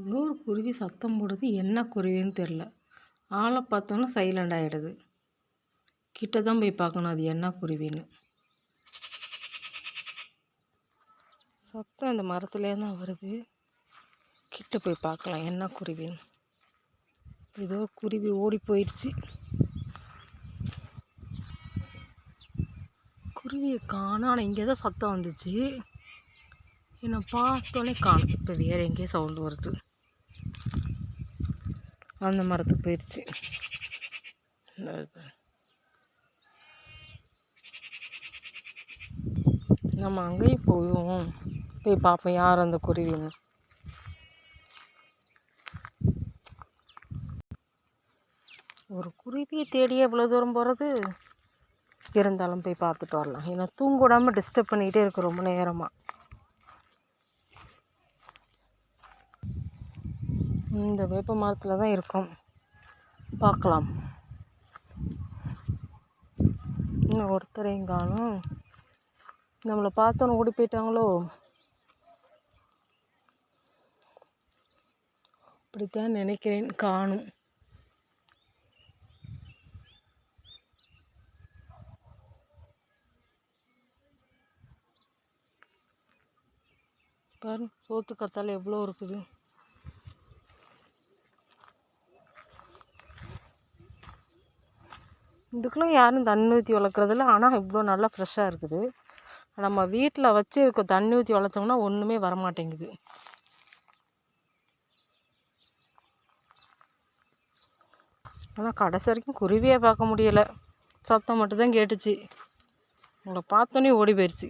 ஏதோ ஒரு குருவி சத்தம் போடுது. என்ன குருவின்னு தெரில ஆளை பார்த்தோன்னா சைலண்ட் ஆகிடுது கிட்ட தான் போய் பார்க்கணும் அது என்ன குருவின்னு. சத்தம் இந்த மரத்துலேயே தான் வருது. கிட்ட போய் பார்க்கலாம் என்ன குருவின்னு. ஏதோ குருவி ஓடி போயிடுச்சு. குருவியை காணோம் ஆனால் இங்கே தான் சத்தம் வந்துச்சு. என்னை பார்த்தோன்னே காணும். இப்போ வேறு எங்கேயோ சவுண்டு வருது. அந்த மரத்துக்கு போயிடுச்சு நம்ம அங்கேயும் போவோம். போய் பார்ப்போம் யார் அந்த குருவின்னு ஒரு குருவியை தேடியே இவ்வளோ தூரம் போகிறது இருந்தாலும் போய் பார்த்துட்டு வரலாம். ஏன்னா தூங்க விடாமல் டிஸ்டர்ப் பண்ணிக்கிட்டே இருக்கு ரொம்ப நேரமாக இந்த வேப்ப மரத்தில் தான் இருக்கும். பார்க்கலாம் இன்னும் ஒருத்தரையும் காணும் நம்மளை பார்த்தோன்னு ஓடி போயிட்டாங்களோ? அப்படித்தான் நினைக்கிறேன் காணும். பாரு சோத்து கத்தால் எவ்வளோ இருக்குது. இதுக்கெல்லாம் யாரும் தண்ணி ஊற்றி வளர்க்குறதில்ல ஆனால் இவ்வளோ நல்லா ஃப்ரெஷ்ஷாக இருக்குது. நம்ம வீட்டில் வச்சு இருக்க தண்ணி ஊற்றி வளர்த்தோம்னா ஒன்றுமே வரமாட்டேங்குது. ஆனால் கடைசி வரைக்கும் குருவியே பார்க்க முடியலை. சத்தம் மட்டும்தான் கேட்டுச்சு. உங்களை பார்த்தோன்னே ஓடி போயிடுச்சு